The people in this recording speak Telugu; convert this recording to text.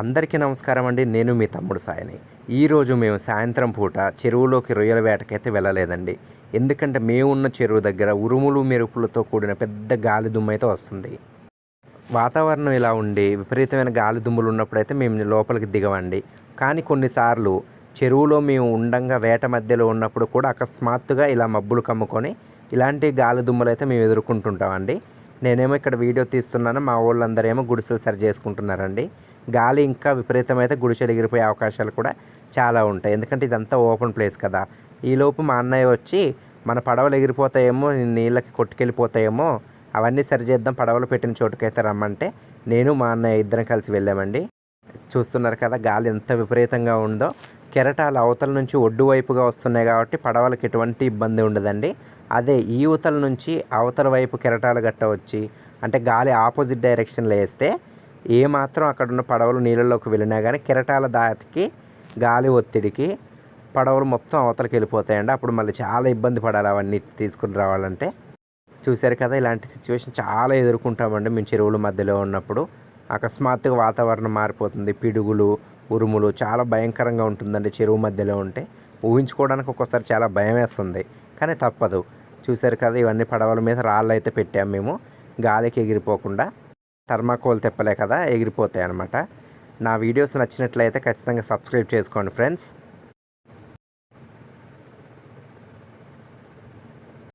అందరికీ నమస్కారం అండి. నేను మీ తమ్ముడు సాయిని. ఈరోజు మేము సాయంత్రం పూట చెరువులోకి రొయ్యల వేటకైతే వెళ్ళలేదండి. ఎందుకంటే మేము ఉన్న చెరువు దగ్గర ఉరుములు మెరుపులతో కూడిన పెద్ద గాలి దుమ్మైతే అయితే వస్తుంది. వాతావరణం ఇలా ఉండి విపరీతమైన గాలి దుమ్ములు ఉన్నప్పుడైతే మేము లోపలికి దిగవండి. కానీ కొన్నిసార్లు చెరువులో మేము ఉండంగా వేట మధ్యలో ఉన్నప్పుడు కూడా అకస్మాత్తుగా ఇలా మబ్బులు కమ్ముకొని ఇలాంటి గాలి దుమ్ములు అయితే మేము ఎదుర్కొంటుంటామండి. నేనేమో ఇక్కడ వీడియో తీస్తున్నాను. మా వాళ్ళందరూ ఏమో గుడిసెలు సరి చేసుకుంటున్నారండి. గాలి ఇంకా విపరీతమైతే గుడిసెలు ఎగిరిపోయే అవకాశాలు కూడా చాలా ఉంటాయి. ఎందుకంటే ఇదంతా ఓపెన్ ప్లేస్ కదా. ఈలోపు మా అన్నయ్య వచ్చి మన పడవలు ఎగిరిపోతాయేమో నీళ్ళకి కొట్టుకెళ్ళిపోతాయేమో అవన్నీ సరిచేద్దాం పడవలు పెట్టిన చోటుకైతే రమ్మంటే నేను మా అన్నయ్య ఇద్దరం కలిసి వెళ్ళామండి. చూస్తున్నారు కదా గాలి ఎంత విపరీతంగా ఉందో. కెరటాలు అవతల నుంచి ఒడ్డు వైపుగా వస్తున్నాయి కాబట్టి పడవలకు ఎటువంటి ఇబ్బంది ఉండదండి. అదే ఈ యువతల నుంచి అవతల వైపు కెరటాలు గట్ట వచ్చి అంటే గాలి ఆపోజిట్ డైరెక్షన్లో వేస్తే ఏ మాత్రం అక్కడ ఉన్న పడవలు నీళ్ళలోకి వెళ్ళినా కానీ కెరటాల దాటికి గాలి ఒత్తిడికి పడవలు మొత్తం అవతలకి వెళ్ళిపోతాయండి. అప్పుడు మళ్ళీ చాలా ఇబ్బంది పడాలి అవన్నీ తీసుకుని రావాలంటే. చూశారు కదా ఇలాంటి సిచ్యువేషన్ చాలా ఎదుర్కొంటామండి మేము చెరువుల మధ్యలో ఉన్నప్పుడు. అకస్మాత్తుగా వాతావరణం మారిపోతుంది పిడుగులు ఉరుములు చాలా భయంకరంగా ఉంటుందండి చెరువు మధ్యలో ఉంటే. ఊహించుకోవడానికి ఒక్కోసారి చాలా భయం వేస్తుంది కానీ తప్పదు. చూశారు కదా ఇవన్నీ పడవల మీద రాళ్ళు అయితే పెట్టాము మేము. గాలికి ఎగిరిపోకుండా థర్మాకోల్ తెప్పలే కదా ఎగిరిపోతాయి అనమాట నా వీడియోస్ నచ్చినట్లయితే ఖచ్చితంగా సబ్స్క్రైబ్ చేసుకోండి ఫ్రెండ్స్.